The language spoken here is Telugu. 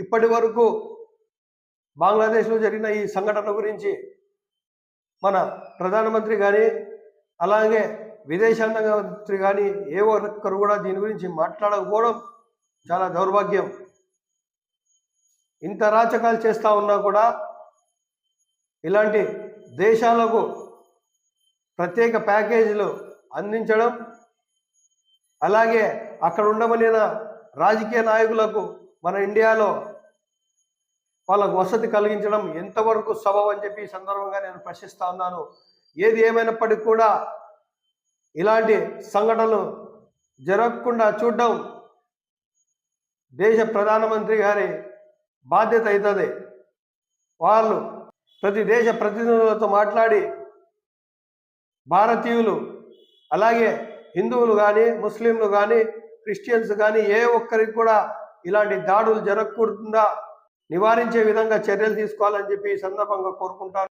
ఇప్పటి వరకు బంగ్లాదేశ్లో జరిగిన ఈ సంఘటన గురించి మన ప్రధానమంత్రి కానీ అలాగే విదేశాంగ మంత్రి కానీ ఏ ఒక్కరు కూడా దీని గురించి మాట్లాడకపోవడం చాలా దౌర్భాగ్యం. ఇంత రాచకాలు చేస్తూ ఉన్నా కూడా ఇలాంటి దేశాలకు ప్రత్యేక ప్యాకేజీలు అందించడం అలాగే అక్కడ ఉండమనిన రాజకీయ నాయకులకు మన ఇండియాలో వాళ్ళకు వసతి కలిగించడం ఎంతవరకు సబబ్ అని చెప్పి ఈ సందర్భంగా నేను ప్రశ్నిస్తా ఉన్నాను. ఏది ఏమైనప్పటికీ కూడా ఇలాంటి సంఘటనలు జరగకుండా చూడడం దేశ ప్రధానమంత్రి గారి బాధ్యత అవుతుంది. వాళ్ళు ప్రతి దేశ ప్రతినిధులతో మాట్లాడి భారతీయులు అలాగే హిందువులు కానీ ముస్లింలు కానీ క్రిస్టియన్స్ కానీ ఏ ఒక్కరికి కూడా ఇలాంటి దాడులు జరగకుండా నివారించే విధంగా చర్యలు తీసుకోవాలని చెప్పి ఈ సందర్భంగా కోరుకుంటాను.